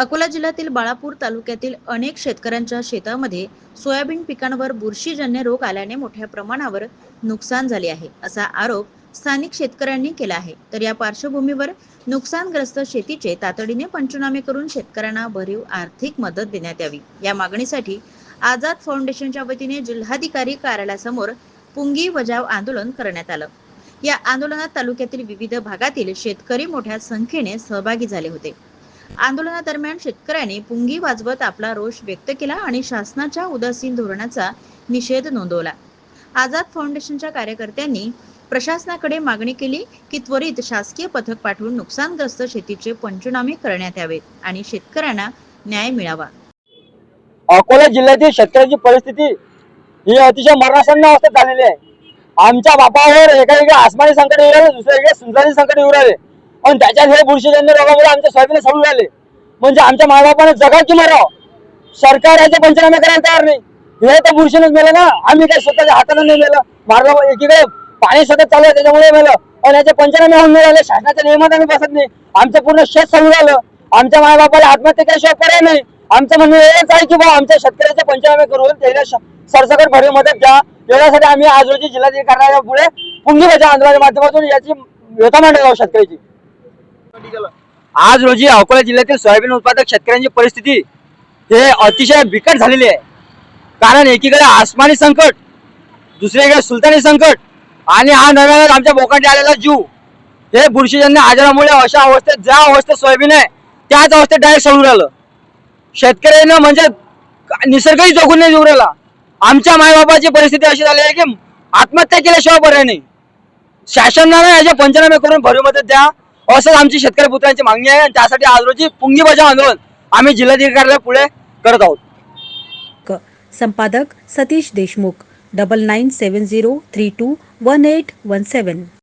अकोला जिल्ह्यातील बाळापूर तालुक्यातील अनेक शेतकऱ्यांच्या शेतामध्ये सोयाबीन पिकांवर बुरशीजन्य रोग आल्याने मोठ्या प्रमाणावर नुकसान झाले आहे असा आरोप स्थानिक शेतकऱ्यांनी केला आहे. तर या पार्श्वभूमीवर नुकसानग्रस्त शेतीचे तातडीने पंचनामे करून शेतकऱ्यांना भरीव आर्थिक मदत देण्यात यावी. या मागणीसाठी आझाद फाउंडेशनच्या वतीने जिल्हाधिकारी कार्यालयासमोर पुंगी बजाव आंदोलन करण्यात आलं. या आंदोलनात तालुक्यातील विविध भागातील शेतकरी मोठ्या संख्येने सहभागी झाले होते. आंदोलनादरम्यान शेतकऱ्यांनी पुंगी वाजवत आपला रोष व्यक्त केला आणि शासनाच्या उदासीन धोरणाचा निषेध नोंदवला. आझाद फाउंडेशनच्या कार्यकर्त्यांनी प्रशासनाकडे मागणी केली की त्वरित शासकीय पथक पाठवून नुकसानग्रस्त शेतीचे पंचनामे करण्यात यावेत आणि शेतकऱ्यांना न्याय मिळावा. अकोला जिल्ह्यातील शेतकऱ्याची परिस्थिती ही अतिशय मरणासन्न अवस्थेत झालेली आहे. आमच्या बापावर एका एका आसमानी संकट येऊ राहिले दुसऱ्या एका संकट येऊ राहिले. पण त्याच्यात हे बुरशीजन्य रोगामुळे आमच्या सोयाबीन सडू झाले म्हणजे आमच्या मायबापाने जगा की राव सरकार याचे पंचनामे करायला तयार नाही. हे तर बुरशीनच मेलं ना. आम्ही काही स्वतःच्या हाताने नाही मेलं. मारलं एकीकडे पाणी सतत चालू आहे त्याच्यामुळे मेलं. पण याचे पंचनामे होऊन नाही राहिले. शासनाच्या नियमात आम्ही बसत नाही. आमचं पूर्ण शेत सडू झालं आमच्या मायबापाला आत्महत्या केल्याशिवाय पर्याय नाही. आमचं म्हणणं हेच आहे की बा आमच्या शेतकऱ्याचे पंचनामे करून त्याला सरसकट भरीव मदत द्या एवढ्यासाठी आम्ही आज रोजी जिल्हाधिकारी कार्यालयापुढे पुंगी बचाव आंदोलनाच्या माध्यमातून याची व्यथा मांडत आहोत शेतकऱ्याची. आज रोजी अकोला जिल्ह्यातील सोयाबीन उत्पादक शेतकऱ्यांची परिस्थिती हे अतिशय बिकट झालेली आहे. कारण एकीकडे आसमानी संकट दुसरीकडे सुलतानी संकट आणि हा नव्याने आमच्या बोकांडी आलेला जीव. हे बुरशीजन्य आजारामुळे अशा अवस्थेत ज्या अवस्थेत सोयाबीन आहे त्याच अवस्थेत डायरेक्ट सोडून राहिलं. शेतकऱ्यांना म्हणजे निसर्गही जगून नाही देऊ राहिला. आमच्या मायबापाची परिस्थिती अशी झाली आहे की आत्महत्या केल्याशिवाय पर्याय नाही. शासनाने याचे पंचनामे करून भरीव मदत द्या. असंच आमची शेतकरी पुत्रांची मागणी आहे आणि त्यासाठी आज रोजी पुंगी बजाव आंदोलन आम्ही जिल्हाधिकाऱ्याला पुढे करत आहोत. क संपादक Satish Deshmukh double nine seven zero three two one eight one seven